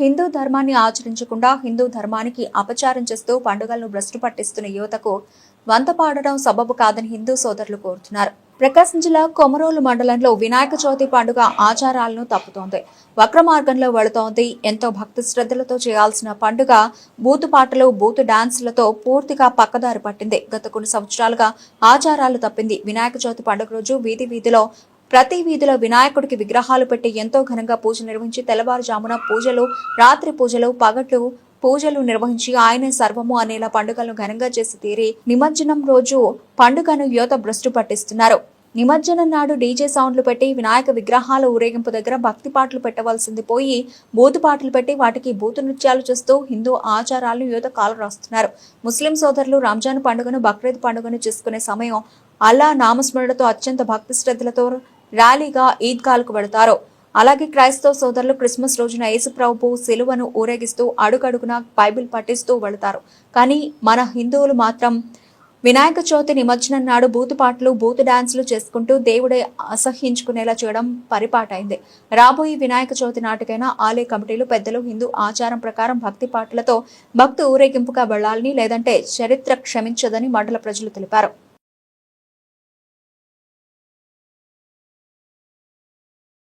హిందూ ధర్మాన్ని ఆచరించకుండా హిందూ ధర్మానికి అపచారం చేస్తూ పండుగలను భ్రష్టు పట్టిస్తున్న యువతకు వంత పాడడం సబబు కాదని హిందూ సోదరులు కోరుతున్నారు. ప్రకాశం జిల్లా కొమరోలు మండలంలో వినాయక చవితి పండుగ ఆచారాలను తప్పుతోంది. వక్ర మార్గంలో వెళుతోంది. ఎంతో భక్తి శ్రద్ధలతో చేయాల్సిన పండుగ బూతు పాటలు బూతు డాన్సులతో పూర్తిగా పక్కదారి పట్టింది. గత కొన్ని సంవత్సరాలుగా ఆచారాలు తప్పింది. వినాయక చవితి పండుగ రోజు వీధి వీధిలో ప్రతి వీధిలో వినాయకుడికి విగ్రహాలు పెట్టి ఎంతో ఘనంగా పూజ నిర్వహించి తెల్లవారుజామున పూజలు రాత్రి పూజలు పగట్లు పూజలు నిర్వహించి ఆయనే సర్వము అనేలా పండుగలను ఘనంగా చేసి తీరి నిమజ్జనం రోజు పండుగను యువత భ్రష్టు పట్టిస్తున్నారు. నిమజ్జనం నాడు డీజే సౌండ్లు పెట్టి వినాయక విగ్రహాల ఊరేగింపు దగ్గర భక్తి పాటలు పెట్టవలసింది పోయి బూతు పాటలు పెట్టి వాటికి బూతు నృత్యాలు చేస్తూ హిందూ ఆచారాలను యువత కాలు రాస్తున్నారు. ముస్లిం సోదరులు రంజాన్ పండుగను బక్రీద్ పండుగను చేసుకునే సమయం అల్లా నామస్మరణతో అత్యంత భక్తి శ్రద్ధలతో ర్యాలీగా ఈద్గాలకు పెడతారు అలాగే క్రైస్తవ సోదరులు క్రిస్మస్ రోజున యేసుప్రభు సిలువను ఊరేగిస్తూ అడుగడుగున బైబిల్ పఠిస్తూ వెళతారు. కానీ మన హిందువులు మాత్రం వినాయక చవితి నిమజ్జనం నాడు బూతు పాటలు బూతు డాన్సులు చేసుకుంటూ దేవుడే అసహ్యించుకునేలా చేయడం పరిపాటైంది. రాబోయే వినాయక చవితి నాటికైనా ఆలయ కమిటీలు పెద్దలు హిందూ ఆచారం ప్రకారం భక్తి పాటలతో భక్తు ఊరేగింపుగా వెళ్ళాలని లేదంటే చరిత్ర క్షమించదని మండల ప్రజలు తెలిపారు.